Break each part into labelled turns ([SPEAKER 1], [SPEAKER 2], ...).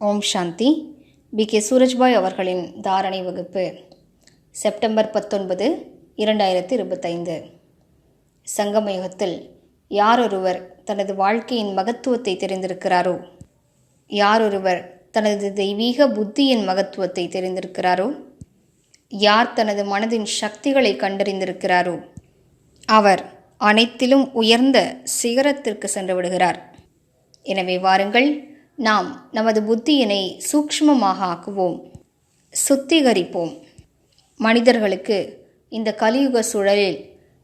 [SPEAKER 1] ஓம் சாந்தி. B. K. Surajbhai அவர்களின் தாரணை வகுப்பு செப்டம்பர் பத்தொன்பது இரண்டாயிரத்தி இருபத்தைந்து. சங்கமயுகத்தில் யாரொருவர் தனது வாழ்க்கையின் மகத்துவத்தை தெரிந்திருக்கிறாரோ? யாரொருவர் தனது தெய்வீக புத்தியின் மகத்துவத்தை தெரிந்திருக்கிறாரோ? யார் தனது மனதின் சக்திகளை கண்டறிந்திருக்கிறாரோ? அவர் அனைத்திலும் உயர்ந்த சிகரத்திற்கு சென்று விடுகிறார். எனவே வாருங்கள் நாம் நமது புத்தியினை சூக்ஷ்மமாக ஆக்குவோம் சுத்திகரிப்போம். மனிதர்களுக்கு இந்த கலியுக சூழலில்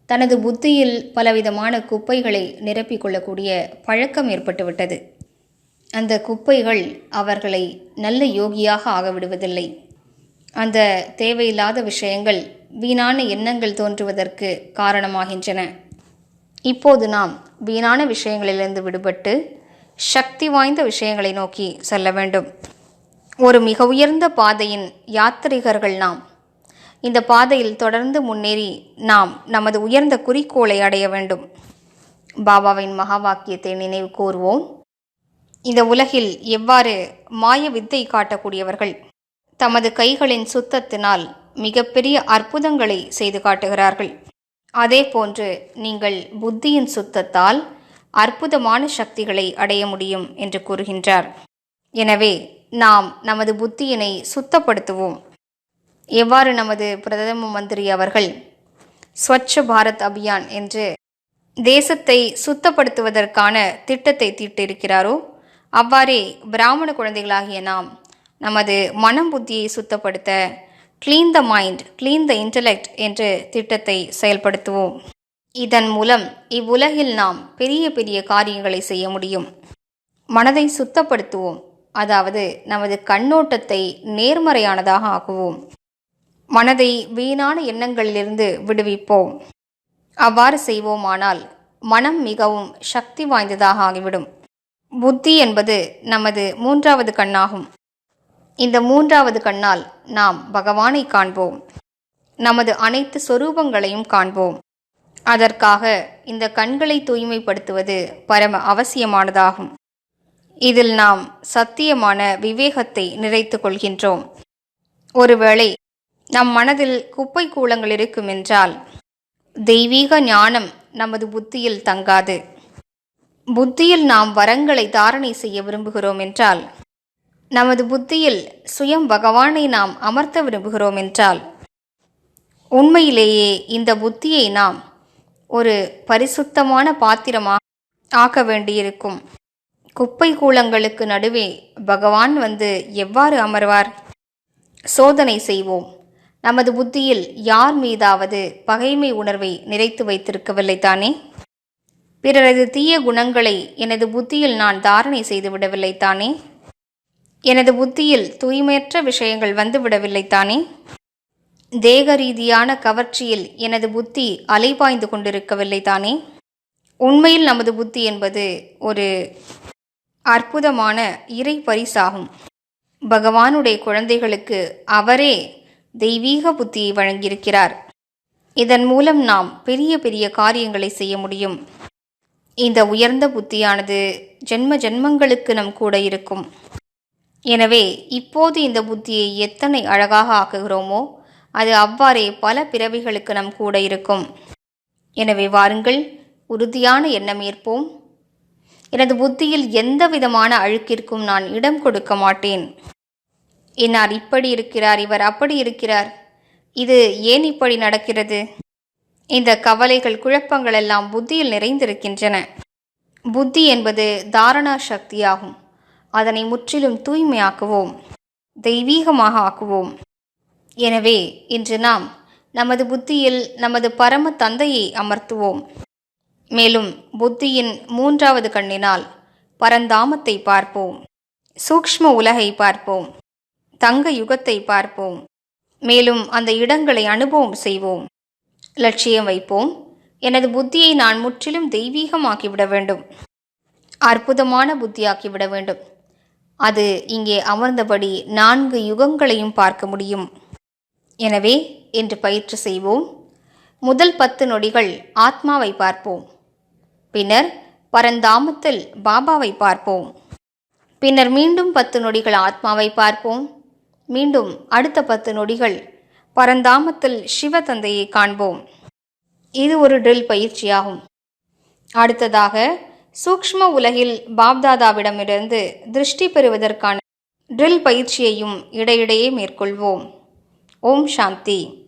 [SPEAKER 1] தனது புத்தியில் பலவிதமான குப்பைகளை நிரப்பிக்கொள்ளக்கூடிய பழக்கம் ஏற்பட்டுவிட்டது. அந்த குப்பைகள் அவர்களை நல்ல யோகியாக ஆகவிடுவதில்லை. அந்த தேவையில்லாத விஷயங்கள் வீணான எண்ணங்கள் தோன்றுவதற்கு காரணமாகின்றன. இப்போது நாம் வீணான விஷயங்களிலிருந்து விடுபட்டு சக்தி வாய்ந்த விஷயங்களை நோக்கி செல்ல வேண்டும். ஒரு மிக உயர்ந்த பாதையின் யாத்திரிகர்கள் நாம். இந்த பாதையில் தொடர்ந்து முன்னேறி நாம் நமது உயர்ந்த குறிக்கோளை அடைய வேண்டும். பாபாவின் மகா வாக்கியத்தை நினைவு கூறுவோம் இந்த உலகில் எவ்வாறு மாய வித்தை காட்டக்கூடியவர்கள் தமது கைகளின் சுத்தத்தினால் மிகப்பெரிய அற்புதங்களை செய்து காட்டுகிறார்கள். அதே போன்று நீங்கள் புத்தியின் சுத்தத்தால் அற்புதமான சக்திகளை அடைய முடியும் என்று கூறுகின்றார். எனவே நாம் நமது புத்தியினை சுத்தப்படுத்துவோம். எவ்வாறு நமது பிரதம மந்திரி அவர்கள் ஸ்வச்ச பாரத் அபியான் என்று தேசத்தை சுத்தப்படுத்துவதற்கான திட்டத்தை தீட்டிருக்கிறாரோ அவ்வாறே பிராமண குழந்தைகளாகிய நாம் நமது மனம் புத்தியை சுத்தப்படுத்த clean the mind clean the intellect என்ற திட்டத்தை செயல்படுத்துவோம். இதன் மூலம் இவ்வுலகில் நாம் பெரிய பெரிய காரியங்களை செய்ய முடியும். மனதை சுத்தப்படுத்துவோம். அதாவது நமது கண்ணோட்டத்தை நேர்மறையானதாக ஆக்குவோம். மனதை வீணான எண்ணங்களிலிருந்து விடுவிப்போம். அவ்வாறு செய்வோமானால் மனம் மிகவும் சக்தி வாய்ந்ததாக ஆகிவிடும். புத்தி என்பது நமது மூன்றாவது கண்ணாகும். இந்த மூன்றாவது கண்ணால் நாம் பகவானை காண்போம். நமது அனைத்து சொரூபங்களையும் காண்போம். அதற்காக இந்த கண்களை தூய்மைப்படுத்துவது பரம அவசியமானதாகும். இதில் நாம் சத்தியமான விவேகத்தை நிறைத்து கொள்கின்றோம். ஒருவேளை நம் மனதில் குப்பை கூலங்கள் இருக்கும் என்றால் தெய்வீக ஞானம் நமது புத்தியில் தங்காது. புத்தியில் நாம் வரங்களை தாரணை செய்ய விரும்புகிறோம் என்றால் நமது புத்தியில் சுயம் பகவானை நாம் அமர்த்த விரும்புகிறோம் என்றால் உண்மையிலேயே இந்த புத்தியை நாம் ஒரு பரிசுத்தமான பாத்திரமாக ஆக்க வேண்டியிருக்கும். குப்பை கூலங்களுக்கு நடுவே பகவான் வந்து எவ்வாறு அமர்வார்? சோதனை செய்வோம். நமது புத்தியில் யார் மீதாவது பகைமை உணர்வை நிறைத்து வைத்திருக்கவில்லை தானே? பிறரது தீய குணங்களை எனது புத்தியில் நான் தாரணை செய்து விடவில்லை தானே? எனது புத்தியில் தூய்மையற்ற விஷயங்கள் வந்துவிடவில்லை தானே? தேக ரீதியான கவர்ச்சியில் எனது புத்தி அலைபாய்ந்து கொண்டிருக்கவில்லை தானே? உண்மையில் நமது புத்தி என்பது ஒரு அற்புதமான இறை பரிசாகும். பகவானுடைய குழந்தைகளுக்கு அவரே தெய்வீக புத்தியை வழங்கியிருக்கிறார். இதன் மூலம் நாம் பெரிய பெரிய காரியங்களை செய்ய முடியும். இந்த உயர்ந்த புத்தியானது ஜென்ம ஜென்மங்களுக்கு நம் கூட இருக்கும். எனவே இப்போது இந்த புத்தியை எத்தனை அழகாக ஆக்குகிறோமோ அது அவ்வாறே பல பிறவிகளுக்கு நம் கூட இருக்கும். எனவே வாருங்கள் உறுதியான எண்ணம் ஏற்போம். எனது புத்தியில் எந்த விதமான அழுக்கிற்கும் நான் இடம் கொடுக்க மாட்டேன். இன்னார் இப்படி இருக்கிறார் இவர் அப்படி இருக்கிறார். இது ஏன் இப்படி நடக்கிறது? இந்த கவலைகள் குழப்பங்கள் எல்லாம் புத்தியில் நிறைந்திருக்கின்றன. புத்தி என்பது தாரணா சக்தியாகும். அதனை முற்றிலும் தூய்மையாக்குவோம். தெய்வீகமாக ஆக்குவோம். எனவே இன்று நாம் நமது புத்தியில் நமது பரம தந்தையை அமர்த்துவோம். மேலும் புத்தியின் மூன்றாவது கண்ணினால் பரந்தாமத்தை பார்ப்போம். சூக்ஷ்ம உலகை பார்ப்போம். தங்க யுகத்தை பார்ப்போம். மேலும் அந்த இடங்களை அனுபவம் செய்வோம். லட்சியம் வைப்போம். எனது புத்தியை நான் முற்றிலும் தெய்வீகமாக்கிவிட வேண்டும். அற்புதமான புத்தியாக்கிவிட வேண்டும். அது இங்கே அமர்ந்தபடி நான்கு யுகங்களையும் பார்க்க முடியும். எனவே இன்று பயிற்சி செய்வோம். முதல் பத்து நொடிகள் ஆத்மாவை பார்ப்போம். பின்னர் பரந்தாமத்தில் பாபாவை பார்ப்போம். பின்னர் மீண்டும் பத்து நொடிகள் ஆத்மாவை பார்ப்போம். மீண்டும் அடுத்த பத்து நொடிகள் பரந்தாமத்தில் சிவதந்தையை காண்போம். இது ஒரு ட்ரில் பயிற்சியாகும். அடுத்ததாக சூக்ஷ்ம உலகில் பாப்தாதாவிடமிருந்து திருஷ்டி பெறுவதற்கான ட்ரில் பயிற்சியையும் இடையிடையே மேற்கொள்வோம். ஓம் சாந்தி.